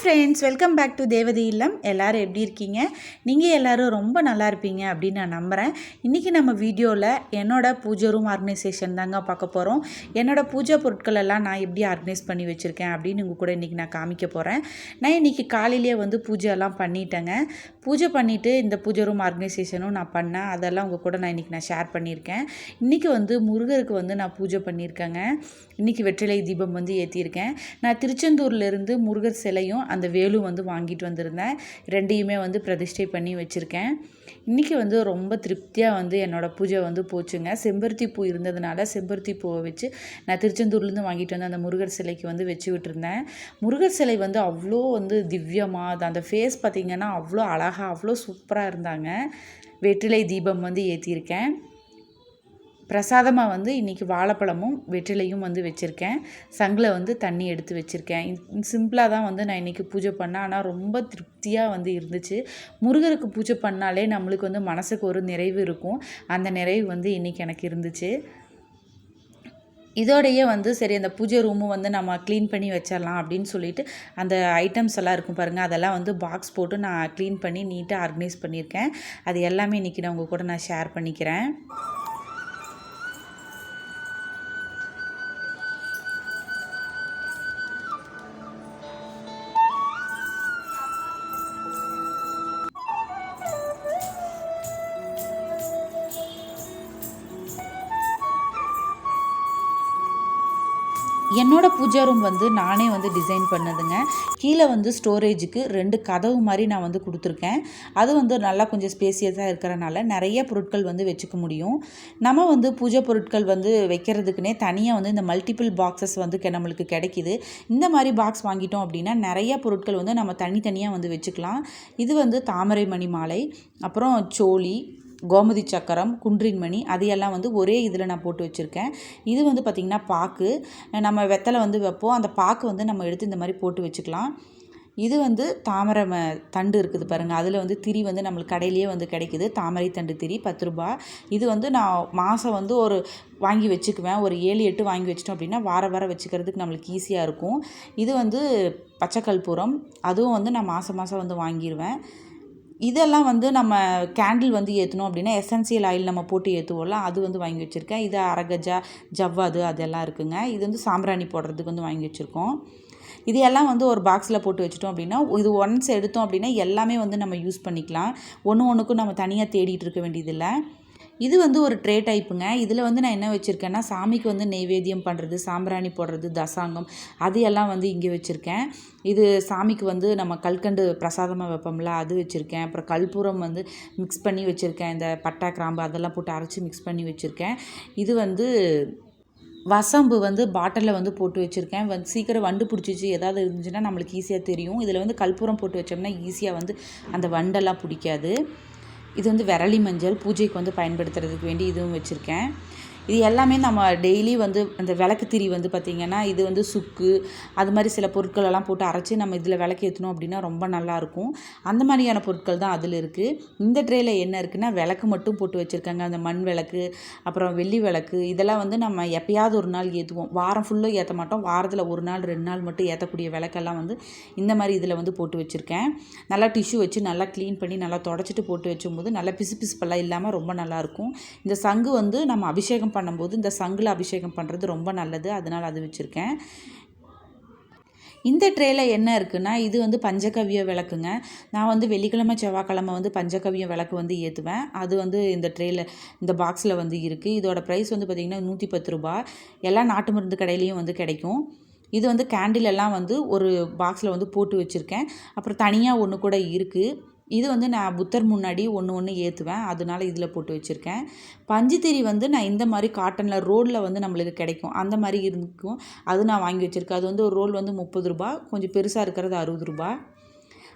Friends welcome back to தேவதி இல்லம் எல்லோரும் எப்படி இருக்கீங்க? நீங்கள் எல்லோரும் ரொம்ப நல்லா இருப்பீங்க அப்படின்னு நான் நம்புகிறேன் இன்றைக்கி நம்ம வீடியோவில் என்னோடய பூஜை ரூம் ஆர்கனைசேஷன் தாங்க பார்க்க போகிறோம் என்னோடய பூஜை பொருட்கள் எல்லாம் நான் எப்படி ஆர்கனைஸ் பண்ணி வச்சுருக்கேன் அப்படின்னு உங்கள் கூட இன்றைக்கி நான் காமிக்க போகிறேன் நான் இன்றைக்கி காலையிலேயே வந்து பூஜை எல்லாம் பண்ணிட்டேங்க. பூஜை பண்ணிவிட்டு இந்த பூஜை ரூம் ஆர்கனைசேஷனும் நான் பண்ணேன். அதெல்லாம் உங்கள் கூட நான் இன்றைக்கி நான் ஷேர் பண்ணியிருக்கேன். இன்றைக்கி வந்து முருகருக்கு வந்து நான் பூஜை பண்ணியிருக்கேங்க. இன்றைக்கி வெற்றிலை தீபம் வந்து ஏற்றியிருக்கேன் நான் திருச்செந்தூர்லேருந்து முருகர் சிலையும் அந்த வேலும் வந்து வாங்கிட்டு வந்திருந்தேன். ரெண்டையுமே வந்து பிரதிஷ்டை பண்ணி வச்சுருக்கேன். இன்றைக்கி வந்து ரொம்ப திருப்தியாக வந்து என்னோடய பூஜை வந்து போச்சுங்க. செம்பருத்தி பூ இருந்ததுனால செம்பருத்தி பூவை வச்சு நான் திருச்செந்தூர்லேருந்து வாங்கிட்டு வந்து அந்த முருகர் சிலைக்கு வந்து வச்சு விட்டுருந்தேன். முருகர் சிலை வந்து அவ்வளோ வந்து திவ்யமாக அது அந்த ஃபேஸ் பார்த்திங்கன்னா அவ்வளோ அழகாக அவ்வளோ சூப்பராக இருந்தாங்க. வெற்றிலை தீபம் வந்து ஏற்றியிருக்கேன் பிரசாதமாக வந்து இன்றைக்கி வாழைப்பழமும் வெற்றிலையும் வந்து வச்சுருக்கேன். சங்கில் வந்து தண்ணி எடுத்து வச்சுருக்கேன். சிம்பிளாக தான் வந்து நான் இன்றைக்கி பூஜை பண்ணேன். ஆனால் ரொம்ப திருப்தியாக வந்து இருந்துச்சு. முருகருக்கு பூஜை பண்ணாலே நம்மளுக்கு வந்து மனசுக்கு ஒரு நிறைவு இருக்கும். அந்த நிறைவு வந்து இன்றைக்கி எனக்கு இருந்துச்சு. இதோடையே வந்து சரி அந்த பூஜை ரூமும் வந்து நம்ம க்ளீன் பண்ணி வச்சிடலாம் அப்படின்னு சொல்லிட்டு அந்த ஐட்டம்ஸ் எல்லாம் இருக்கும் பாருங்கள் அதெல்லாம் வந்து பாக்ஸ் போட்டு நான் க்ளீன் பண்ணி நீட்டாக ஆர்கனைஸ் பண்ணியிருக்கேன். அது எல்லாமே இன்றைக்கி நான் உங்கள் கூட நான் ஷேர் பண்ணிக்கிறேன். என்னோடய பூஜா ரூம் வந்து நானே வந்து டிசைன் பண்ணதுங்க. கீழே வந்து ஸ்டோரேஜுக்கு ரெண்டு கதவு மாதிரி நான் வந்து கொடுத்துருக்கேன். அது வந்து நல்லா கொஞ்சம் ஸ்பேசியஸாக இருக்கிறனால நிறைய பொருட்கள் வந்து வச்சுக்க முடியும். நம்ம வந்து பூஜை பொருட்கள் வந்து வைக்கிறதுக்குனே தனியாக வந்து இந்த மல்டிபிள் பாக்ஸஸ் வந்து நம்மளுக்கு கிடைக்கிது. இந்த மாதிரி பாக்ஸ் வாங்கிட்டோம் அப்படின்னா நிறைய பொருட்கள் வந்து நம்ம தனித்தனியாக வந்து வச்சுக்கலாம். இது வந்து தாமரை மணி மாலை அப்புறம் சோழி கோமதி சக்கரம் குன்றின் மணி அதையெல்லாம் வந்து ஒரே இதில் நான் போட்டு வச்சுருக்கேன். இது வந்து பார்த்திங்கன்னா பாக்கு. நம்ம வெத்தலை வந்து வைப்போம். அந்த பாக்கு வந்து நம்ம எடுத்து இந்த மாதிரி போட்டு வச்சுக்கலாம். இது வந்து தாமரை ம தண்டு இருக்குது பாருங்கள் அதில் வந்து திரி வந்து நம்மளுக்கு கடையிலேயே வந்து கிடைக்குது. தாமரை தண்டு திரி பத்து ரூபா. இது வந்து நான் மாதம் வந்து ஒரு வாங்கி வச்சுக்குவேன். ஒரு ஏழு எட்டு வாங்கி வச்சிட்டோம் அப்படின்னா வார வாரம் வச்சுக்கிறதுக்கு நம்மளுக்கு ஈஸியாக இருக்கும். இது வந்து பச்சைக்கல்பூரம் அதுவும் வந்து நான் மாதம் மாதம் வந்து வாங்கிடுவேன் இதெல்லாம் வந்து நம்ம கேண்டில் வந்து ஏற்றணும் அப்படின்னா எசென்சியல் ஆயில் நம்ம போட்டு ஏற்றுவோம்ல அது வந்து வாங்கி வச்சுருக்கேன். இது அரகஜா ஜவ்வாது அதெல்லாம் இருக்குங்க. இது வந்து சாம்பிராணி போடுறதுக்கு வந்து வாங்கி வச்சுருக்கோம். இதையெல்லாம் வந்து ஒரு பாக்ஸில் போட்டு வச்சுட்டோம் அப்படின்னா இது ஒன்ஸ் எடுத்தோம் அப்படின்னா எல்லாமே வந்து நம்ம யூஸ் பண்ணிக்கலாம். ஒன்று ஒன்றுக்கும் நம்ம தனியாக தேடிட்டு இருக்க வேண்டியதில்லை. இது வந்து ஒரு ட்ரே டைப்புங்க. இதில் வந்து நான் என்ன வச்சுருக்கேன்னா சாமிக்கு வந்து நெய்வேத்தியம் பண்ணுறது சாம்பிராணி போடுறது தசாங்கம் அது எல்லாம் வந்து இங்கே வச்சுருக்கேன். இது சாமிக்கு வந்து நம்ம கல்கண்டு பிரசாதமாக வைப்போம்ல அது வச்சுருக்கேன். அப்புறம் கல்பூரம் வந்து மிக்ஸ் பண்ணி வச்சுருக்கேன். இந்த பட்டா கிராம்பு அதெல்லாம் போட்டு அரைச்சி மிக்ஸ் பண்ணி வச்சுருக்கேன். இது வந்து வசம்பு வந்து பாட்டிலில் வந்து போட்டு வச்சுருக்கேன். வந்து சீக்கிரம் வண்டு பிடிச்சிச்சு ஏதாவது இருந்துச்சுன்னா நம்மளுக்கு ஈஸியாக தெரியும். இதில் வந்து கற்பூரம் போட்டு வச்சோம்னா ஈஸியாக வந்து அந்த வண்டெல்லாம் பிடிக்காது. இது வந்து விரலி மஞ்சள் பூஜைக்கு வந்து பயன்படுத்துறதுக்கு வேண்டி இதுவும் வச்சுருக்கேன். இது எல்லாமே நம்ம டெய்லி வந்து அந்த விளக்கு திரி வந்து பார்த்திங்கன்னா இது வந்து சுக்கு அது மாதிரி சில பொருட்கள் எல்லாம் போட்டு அரைச்சி நம்ம இதில் விளக்கு ஏற்றணும் அப்படின்னா ரொம்ப நல்லாயிருக்கும் அந்த மாதிரியான பொருட்கள் தான் அதில் இருக்குது இந்த ட்ரேயில் என்ன இருக்குன்னா விளக்கு மட்டும் போட்டு வச்சுருக்காங்க. அந்த மண் விளக்கு அப்புறம் வெள்ளி விளக்கு இதெல்லாம் வந்து நம்ம எப்பயாவது ஒரு நாள் ஏற்றுவோம் வாரம் ஃபுல்லாக ஏற்ற மாட்டோம். வாரத்தில் ஒரு நாள் ரெண்டு நாள் மட்டும் ஏற்றக்கூடிய விளக்கெல்லாம் வந்து இந்த மாதிரி இதில் வந்து போட்டு வச்சுருக்கேன். நல்லா டிஷ்யூ வச்சு நல்லா க்ளீன் பண்ணி நல்லா தொடச்சிட்டு போட்டு வச்சும்போது நல்லா பிசு பிசுப்பெல்லாம் இல்லாமல் ரொம்ப நல்லாயிருக்கும் இந்த சங்கு வந்து நம்ம அபிஷேகம் பண்ணும்போது இந்த சங்கில் அபிஷேகம் பண்ணுறது ரொம்ப நல்லது. அதனால் அது வச்சுருக்கேன். இந்த ட்ரேயில் என்ன இருக்குன்னா இது வந்து பஞ்சகவிய விளக்குங்க. நான் வந்து வெள்ளிக்கிழமை செவ்வாய்க்கிழமை வந்து பஞ்சகவிய விளக்கு வந்து ஏற்றுவேன் அது வந்து இந்த ட்ரேயில் இந்த பாக்ஸில் வந்து இருக்குது இதோட ப்ரைஸ் வந்து பார்த்திங்கன்னா நூற்றி பத்து ரூபா. எல்லா நாட்டு மருந்து கடையிலையும் வந்து கிடைக்கும். இது வந்து கேண்டில் எல்லாம் வந்து ஒரு பாக்ஸில் வந்து போட்டு வச்சுருக்கேன். அப்புறம் தனியாக ஒன்று கூட இருக்குது இது வந்து நான் புத்தர் முன்னாடி ஒன்று ஒன்று ஏற்றுவேன் அதனால இதில் போட்டு வச்சுருக்கேன். பஞ்சுத்திரி வந்து நான் இந்த மாதிரி காட்டனில் ரோலில் வந்து நம்மளுக்கு கிடைக்கும். அந்த மாதிரி இருக்கும். அது நான் வாங்கி வச்சுருக்கேன். அது வந்து ஒரு ரோல் வந்து முப்பது ரூபா. கொஞ்சம் பெருசாக இருக்கிறது அறுபது ரூபா.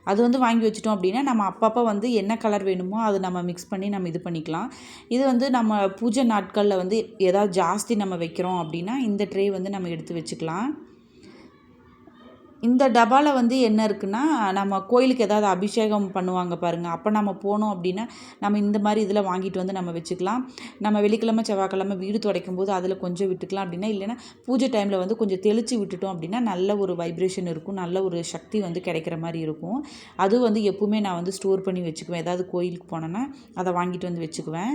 அது வந்து வாங்கி வச்சிட்டோம் அப்படின்னா நம்ம அப்பப்போ வந்து என்ன கலர் வேணுமோ அது நம்ம மிக்ஸ் பண்ணி நம்ம இது பண்ணிக்கலாம். இது வந்து நம்ம பூஜை நாட்களில் வந்து ஏதாவது ஜாஸ்தி நம்ம வைக்கிறோம் அப்படின்னா இந்த ட்ரே வந்து நம்ம எடுத்து வச்சுக்கலாம். இந்த டப்பாவில் வந்து என்ன இருக்குன்னா நம்ம கோயிலுக்கு ஏதாவது அபிஷேகம் பண்ணுவாங்க பாருங்கள் அப்போ நம்ம போனோம் அப்படின்னா நம்ம இந்த மாதிரி இதில் வாங்கிட்டு வந்து நம்ம வச்சுக்கலாம். நம்ம வெள்ளிக்கிழமை செவ்வாய்க்கிழமை வீடு துடைக்கும் போது அதில் கொஞ்சம் விட்டுக்கலாம் அப்படின்னா இல்லைன்னா பூஜை டைமில் வந்து கொஞ்சம் தெளித்து விட்டுட்டோம் அப்படின்னா நல்ல ஒரு வைப்ரேஷன் இருக்கும். நல்ல ஒரு சக்தி வந்து கிடைக்கிற மாதிரி இருக்கும். அது வந்து எப்பவுமே நான் வந்து ஸ்டோர் பண்ணி வச்சுக்குவேன். ஏதாவது கோயிலுக்கு போனேன்னா அதை வாங்கிட்டு வந்து வச்சுக்குவேன்.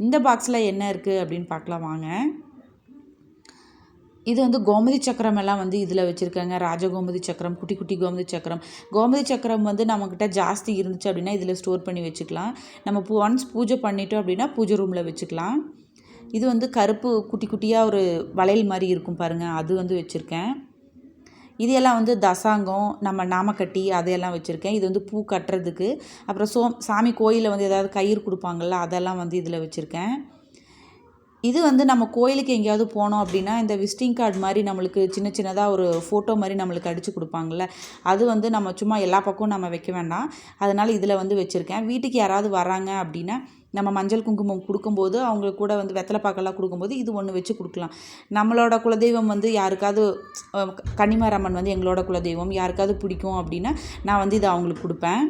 இந்த பாக்ஸில் என்ன இருக்குது அப்படின்னு பார்க்கலாம். வாங்க. இது வந்து கோமதி சக்கரம் எல்லாம் வந்து இதில் வச்சுருக்காங்க. ராஜகோமதி சக்கரம் குட்டி குட்டி கோமதி சக்கரம். கோமதி சக்கரம் வந்து நம்மக்கிட்ட ஜாஸ்தி இருந்துச்சு அப்படின்னா இதில் ஸ்டோர் பண்ணி வச்சுக்கலாம். நம்ம பூ ஒன்ஸ் பூஜை பண்ணிட்டோம் அப்படின்னா பூஜை ரூமில் வச்சுக்கலாம். இது வந்து கருப்பு குட்டி குட்டியாக ஒரு வளையல் மாதிரி இருக்கும் பாருங்கள் அது வந்து வச்சுருக்கேன். இதையெல்லாம் வந்து தசாங்கம் நம்ம நாமக்கட்டி அதையெல்லாம் வச்சுருக்கேன். இது வந்து பூ கட்டுறதுக்கு. அப்புறம் சோ சாமி கோயிலில் வந்து ஏதாவது கயிறு கொடுப்பாங்கள்ல அதெல்லாம் வந்து இதில் வச்சுருக்கேன். இது வந்து நம்ம கோயிலுக்கு எங்கேயாவது போனோம் அப்படின்னா இந்த விசிட்டிங் கார்டு மாதிரி நம்மளுக்கு சின்ன சின்னதாக ஒரு ஃபோட்டோ மாதிரி நம்மளுக்கு அடித்து கொடுப்பாங்கள்ல அது வந்து நம்ம சும்மா எல்லா பக்கமும் நம்ம வைக்க வேண்டாம். அதனால் இதில் வந்து வச்சுருக்கேன். வீட்டுக்கு யாராவது வராங்க அப்படின்னா நம்ம மஞ்சள் குங்குமம் கொடுக்கும்போது அவங்க கூட வந்து வெத்தலை பாக்கெல்லாம் கொடுக்கும்போது இது ஒன்று வச்சு கொடுக்கலாம். நம்மளோட குலதெய்வம் வந்து யாருக்காவது கன்னிமாரம்மன் வந்து எங்களோட குலதெய்வம். யாருக்காவது பிடிக்கும் அப்படின்னா நான் வந்து இதை அவங்களுக்கு கொடுப்பேன்.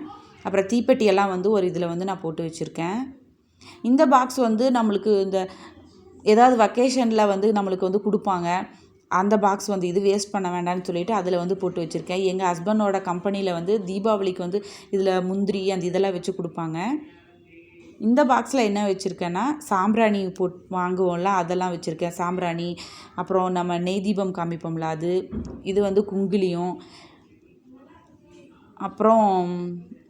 அப்புறம் தீப்பெட்டியெல்லாம் வந்து ஒரு இதில் வந்து நான் போட்டு வச்சுருக்கேன். இந்த பாக்ஸ் வந்து நம்மளுக்கு இந்த ஏதாவது வக்கேஷனில் வந்து நம்மளுக்கு வந்து கொடுப்பாங்க. அந்த பாக்ஸ் வந்து இது வேஸ்ட் பண்ண வேண்டாம்னு சொல்லிட்டு அதில் வந்து போட்டு வச்சுருக்கேன். எங்கள் ஹஸ்பண்டோட கம்பெனியில் வந்து தீபாவளிக்கு வந்து இதில் முந்திரி அந்த இதெல்லாம் வச்சு கொடுப்பாங்க. இந்த பாக்ஸில் என்ன வச்சுருக்கேன்னா சாம்பிராணி போட் வாங்குவோம்ல அதெல்லாம் வச்சுருக்கேன். சாம்பிராணி அப்புறம் நம்ம நெய் தீபம் காமிப்போம்ல அது. இது வந்து குங்கிலியும். அப்புறம்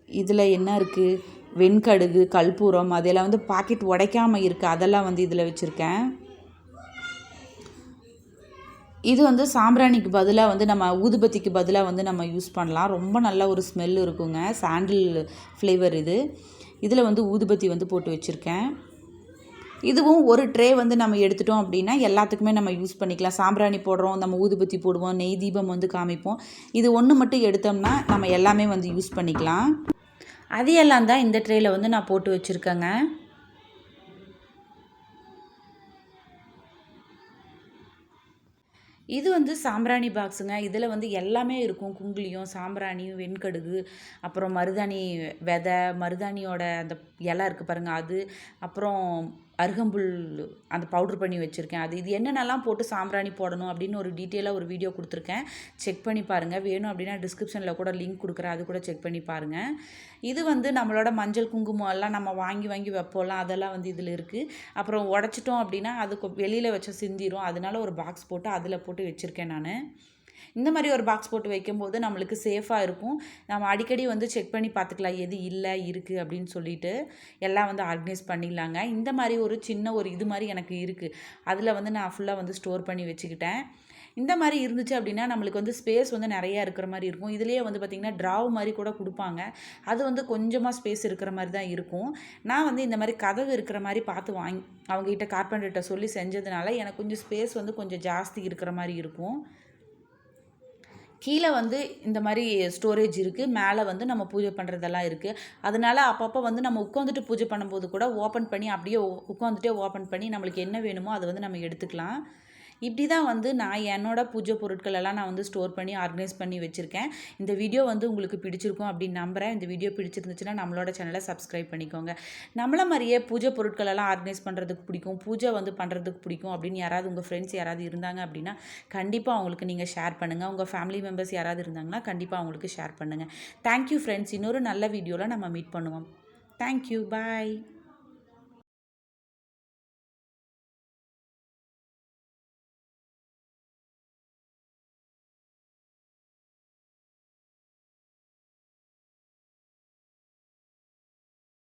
இதில் என்ன இருக்குது வெண்கடுகு கற்பூரம் அதெல்லாம் வந்து பாக்கெட் உடைக்காமல் இருக்குது அதெல்லாம் வந்து இதில் வச்சுருக்கேன். இது வந்து சாம்பிராணிக்கு பதிலாக வந்து நம்ம ஊதுபத்திக்கு பதிலாக வந்து நம்ம யூஸ் பண்ணலாம். ரொம்ப நல்ல ஒரு ஸ்மெல் இருக்குங்க. சாண்டில் ஃப்ளேவர் இது. இதில் வந்து ஊதுபத்தி வந்து போட்டு வச்சுருக்கேன். இதுவும் ஒரு ட்ரே வந்து நம்ம எடுத்துட்டோம் அப்படின்னா எல்லாத்துக்குமே நம்ம யூஸ் பண்ணிக்கலாம். சாம்பிராணி போடுறோம் நம்ம ஊதுபத்தி போடுவோம் நெய் தீபம் வந்து காமிப்போம். இது ஒன்று மட்டும் எடுத்தோம்னா நம்ம எல்லாமே வந்து யூஸ் பண்ணிக்கலாம். அதையெல்லாம் தான் இந்த ட்ரேயில் வந்து நான் போட்டு வச்சுருக்கேங்க. இது வந்து சாம்பிராணி பாக்ஸுங்க இதில் வந்து எல்லாமே இருக்கும். குங்குலியும் சாம்பிராணியும் வெண்கடுகு அப்புறம் மருதாணி விதை மருதாணியோட அந்த இலை இருக்குது பாருங்கள் அது அப்புறம் அருகம்புல் அந்த பவுட்ரு பண்ணி வச்சுருக்கேன். அது இது என்னென்னலாம் போட்டு சாம்பிராணி போடணும் அப்படின்னு ஒரு டீட்டெயிலாக ஒரு வீடியோ கொடுத்துருக்கேன். செக் பண்ணி பாருங்கள் வேணும் அப்படின்னா டிஸ்கிரிப்ஷனில் கூட லிங்க் கொடுக்குறேன் அது கூட செக் பண்ணி பாருங்கள் இது வந்து நம்மளோட மஞ்சள் குங்குமம் எல்லாம் நம்ம வாங்கி வாங்கி வைப்போம்லாம் அதெல்லாம் வந்து இதில் இருக்குது அப்புறம் உடச்சிட்டோம் அப்படின்னா அதுக்கு வெளியில் வச்சு சிந்திரும். அதனால ஒரு பாக்ஸ் போட்டு அதில் போட்டு வச்சுருக்கேன் நான். இந்த மாதிரி ஒரு பாக்ஸ் போட்டு வைக்கும்போது நம்மளுக்கு சேஃபாக இருக்கும். நம்ம அடிக்கடி வந்து செக் பண்ணி பார்த்துக்கலாம் எது இல்லை இருக்குது அப்படின்னு சொல்லிட்டு எல்லாம் வந்து ஆர்கனைஸ் பண்ணிடலாங்க. இந்த மாதிரி ஒரு சின்ன ஒரு இது மாதிரி எனக்கு இருக்குது அதில் வந்து நான் ஃபுல்லாக வந்து ஸ்டோர் பண்ணி வச்சுக்கிட்டேன். இந்த மாதிரி இருந்துச்சு அப்படின்னா நம்மளுக்கு வந்து ஸ்பேஸ் வந்து நிறையா இருக்கிற மாதிரி இருக்கும். இதுலேயே வந்து பார்த்திங்கன்னா ட்ராவ் மாதிரி கூட கொடுப்பாங்க. அது வந்து கொஞ்சமாக ஸ்பேஸ் இருக்கிற மாதிரி தான் இருக்கும். நான் வந்து இந்த மாதிரி கதவு இருக்கிற மாதிரி பார்த்து வாங்கி அவங்ககிட்ட கார்பெண்டர்கிட்ட சொல்லி செஞ்சதுனால எனக்கு கொஞ்சம் ஸ்பேஸ் வந்து கொஞ்சம் ஜாஸ்தி இருக்கிற மாதிரி இருக்கும். கீழே வந்து இந்த மாதிரி ஸ்டோரேஜ் இருக்குது மேலே வந்து நம்ம பூஜை பண்ணுறதெல்லாம் இருக்குது அதனால் அப்பப்போ வந்து நம்ம உட்காந்துட்டு பூஜை பண்ணும்போது கூட ஓப்பன் பண்ணி அப்படியே உட்காந்துட்டே ஓப்பன் பண்ணி நம்மளுக்கு என்ன வேணுமோ அதை வந்து நம்ம எடுத்துக்கலாம். இப்படி தான் வந்து நான் என்னோட பூஜை பொருட்கள் எல்லாம் நான் வந்து ஸ்டோர் பண்ணி ஆர்கனைஸ் பண்ணி வச்சுருக்கேன். இந்த வீடியோ வந்து உங்களுக்கு பிடிச்சிருக்கும் அப்படின்னு நம்புகிறேன் இந்த வீடியோ பிடிச்சிருந்துச்சுன்னா நம்மளோட சேனலை சப்ஸ்கிரைப் பண்ணிக்கோங்க. நம்மள மாதிரியே பூஜை பொருட்கள் எல்லாம் ஆர்கனைஸ் பண்ணுறதுக்கு பிடிக்கும் பூஜை வந்து பண்ணுறதுக்கு பிடிக்கும் அப்படின்னு யாராவது உங்கள் ஃப்ரெண்ட்ஸ் யாராவது இருந்தாங்க அப்படின்னா கண்டிப்பாக அவங்களுக்கு நீங்கள் ஷேர் பண்ணுங்கள் உங்கள் ஃபேமிலி மெம்பர்ஸ் யாராவது இருந்தாங்கன்னா கண்டிப்பாக அவங்களுக்கு ஷேர் பண்ணுங்கள் தேங்க்யூ ஃப்ரெண்ட்ஸ் இன்னொரு நல்ல வீடியோவில் நம்ம மீட் பண்ணுவோம். Thank you bye